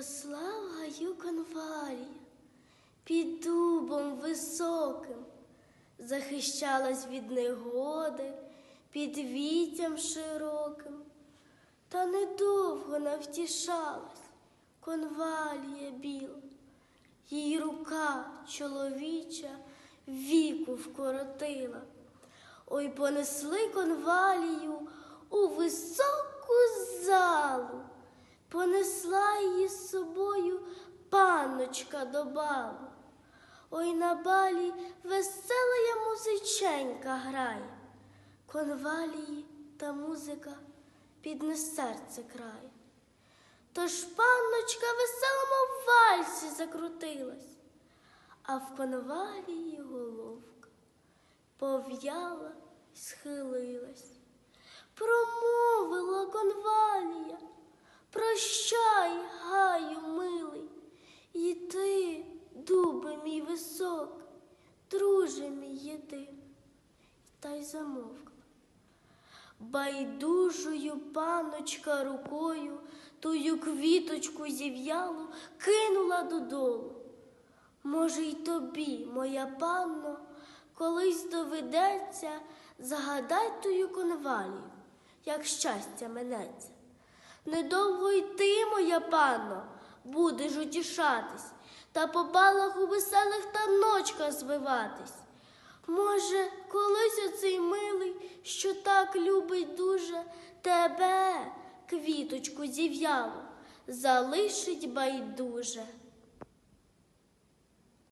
Росла в гаю під дубом високим, захищалась від негоди, під віттям широким, та недовго навтішалась конвалія біла, їй рука чоловіча віку вкоротила. Ой, понесли конвалію у високу залу, понесла її з собою панночка до балу. Ой, на балі весела я музиченька грає, конвалії та музика підне серце крає. Тож панночка веселому в вальсі закрутилась, а в конвалії головка пов'яла й схилилась. Прощай, гаю, милий, і ти, дубе мій висок, друже мій єдин, та й замовкла. Байдужою паночка рукою тую квіточку зів'ялу кинула додолу. Може, й тобі, моя панно, колись доведеться загадать тую конвалію, як щастя минеться. Недовго й ти, моя панно, будеш утішатись та по балах у веселих таночках звиватись. Може, колись оцей милий, що так любить дуже тебе, квіточку зів'ялу, залишить байдуже.